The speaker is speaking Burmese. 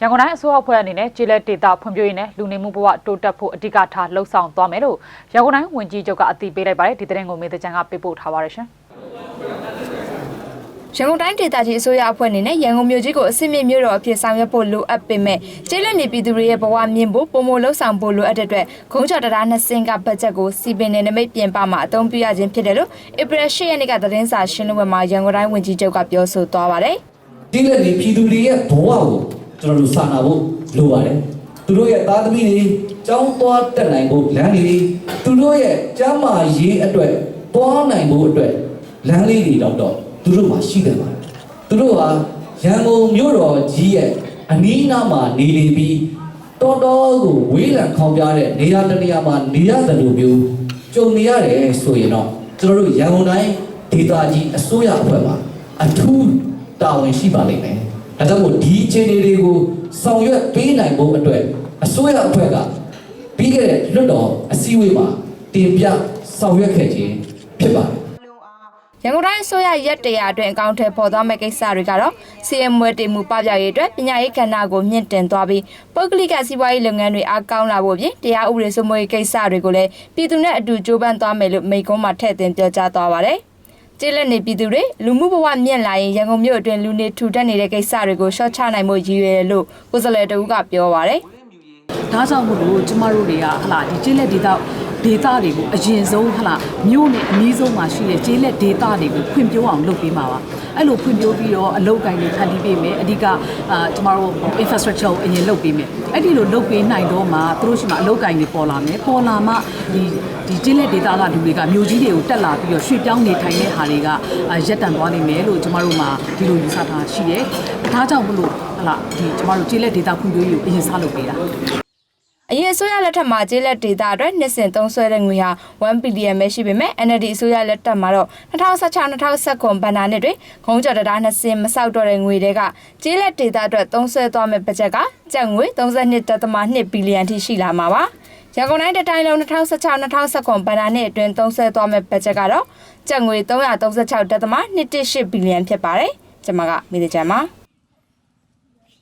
ရန်ကုန်တိုင်းအစိုးရအဖွဲ့အနေနဲ့ကျေးလက်ဒေသဖွံ့ဖြိုးရေးနဲ့လူနေမှုဘဝတိုးတက်ဖို့အဓိကထားလှုံ့ဆော်သွားမယ်လို့ရန်ကုန်တိုင်းဝန်ကြီးချုပ်ကအသိပေးလိုက်ပါတယ်ဒီသတင်းကိုမေတ္တာချန်ကပေးပို့ထားပါတယ်ရှင်ရန်ကုန်တိုင်းဒေသကြီးအစိုးရအဖွဲ့အနေနဲ့ရန်ကုန်မြို့ကြီးကိုအစစ်မြစ်မြို့တော်အဖြစ်ဆောင်ရွက်ဖို့လိုအပ်ပေမဲ့ကျေးလက်နေပြည်သူတွေရဲ့ဘဝမြင့်ဖို့ပုံမလှုပ်ဆောင်ဖို့လိုအပ်တဲ့အတွက်ခုံးချော်တရားနှစ်စင်ကဘတ်ဂျက်ကိုစီပင်နယ်နိမိတ်ပြင်ပမှာအသုံးပြုရခြင်းဖြစ်တယ်လို့ဧပြီ၈ရက်နေ့ကသတင်းစာရှင်းလင်းပွဲမှာရန်ကုန်တိုင်းဝန်ကြီးချုပ်ကပြောဆိုသွားပါတယ်ဒီလက်ဒီပြည်သူတွေရဲ့ဘဝကို ကျွန်တော်တို့စာနာဖို့လိုပါတယ်သူတို့ရဲ့သားသမီးတွေကျောင်းသွားတက်နိုင်ဖို့လမ်းလေးတွေသူတို့ရဲ့ကျမ်းမာရေးအတွက်သွားနိုင်ဖို့အတွက်လမ်းလေးတွေတော့တော့သူတို့မှာရှိတယ်ပါတယ်သူတို့ဟာရန်ကုန်မြို့တော်ကြီးရဲ့အနီးအနားမှာနေနေပြီးတော်တော်ကိုဝေးလံခေါင်ပြတဲ့နေရာတစ်နေရာမှာနေရတယ်လို့မျိုးကြုံနေရတယ်ဆိုရင်တော့ကျွန်တော်တို့ရန်ကုန်တိုင်းဒေသကြီးအစိုးရအဖွဲ့မှာအထူးတာဝန်ရှိပါလိမ့်မယ်။ ဒါကြောင့်မို့ဒီအခြေအနေတွေကိုဆောင်ရွက်ပေးနိုင်ဖို့အတွက်အစိုးရအဖွဲ့ကပြီးခဲ့တဲ့လွတ်တော်အစည်းအဝေးမှာတင်ပြဆောင်ရွက်ခဲ့ခြင်းဖြစ်ပါတယ်။ရန်ကုန်တိုင်းအစိုးရရက်တရာအတွင်းအကောင့်ထဲပေါ်သွားမဲ့ကိစ္စတွေကတော့စီအမ်ဝဲတင်မှုပပြရေးအတွက်ပညာရေးကဏ္ဍကိုမြင့်တင်သွားပြီးပုဂ္ဂလိကစီးပွားရေးလုပ်ငန်းတွေအားကောင်းလာဖို့ပြင်တရားဥပဒေစိုးမိုးရေးကိစ္စတွေကိုလည်းပြည်သူနဲ့အတူကြိုးပမ်းသွားမယ်လို့မိန့်ခွန်းမှာထည့်သွင်းပြောကြားသွားပါတယ်။ ကျေးလက်နေပြည်သူတွေလူမှုဘဝမြင့်လာရင်ရန်ကုန်မြို့အတွင်းလူနေထူထပ်နေတဲ့ကိစ္စတွေကိုရှော့ချနိုင်မှုရည်ရွယ်တယ်လို့ကိုယ်စားလှယ်တဦးကပြောပါတယ်။ဒါကြောင့်မို့လို့ကျမတို့တွေကဟလာဒီကျေးလက်ဒေသဒေသတွေကိုအရင်ဆုံးဟလာမြို့နဲ့အနည်းဆုံးမှာရှိတဲ့ကျေးလက်ဒေသတွေကိုဖွံ့ဖြိုးအောင်လုပ်ပေးမှာပါ အဲ့လိုဖွံ့ဖြိုးပြီးတော့အလုပ်ကိုင်တွေဖန်တီးပေးမယ်အဓိကအာကျမတို့ infrastructure ကိုအရင်လုပ်ပေးမယ်အဲ့ဒီလိုလုပ်ပေးနိုင်တော့မှသူတို့ရှိမှအလုပ်ကိုင်တွေပေါ်လာမယ်ပေါ်လာမှဒီဒီကျေးလက်ဒေသကလူတွေကမြို့ကြီးတွေကိုတက်လာပြီးတော့ရွှေ့ပြောင်းနေထိုင်တဲ့ဟာတွေကအာရက်တန်သွားနိုင်မယ်လို့ကျမတို့မှာဒီလိုယူဆထားရှိတယ်ဒါကြောင့်မလို့ဟလာဒီကျမတို့ကျေးလက်ဒေသဖွံ့ဖြိုးရေးကိုအရင်စလုပ်ပေးတာ အရင်အစိုးရလက်ထက်မှာကျေးလက်ဒေသအတွက်နှစ်စဉ်သုံးစွဲတဲ့ငွေဟာ1ဘီလီယံပဲရှိပေမဲ့ NLD အစိုးရလက်ထက်မှာတော့2016-2019ဘဏ္ဍာနှစ်တွင်ခုံးကျော်တရားနှစ်စဉ်မဆောက်တော့တဲ့ငွေတွေကကျေးလက်ဒေသအတွက်သုံးစွဲသွားမယ့်ဘတ်ဂျက်ကကျပ်ငွေ32.2ဘီလီယံထိရှိလာမှာပါရန်ကုန်တိုင်းတိုင်းလုံး2016-2019ဘဏ္ဍာနှစ်အတွင်းသုံးစွဲသွားမယ့်ဘတ်ဂျက်ကတော့ကျပ်ငွေ336.118ဘီလီယံဖြစ်ပါတယ်ကျွန်မကမိသေးချင်ပါ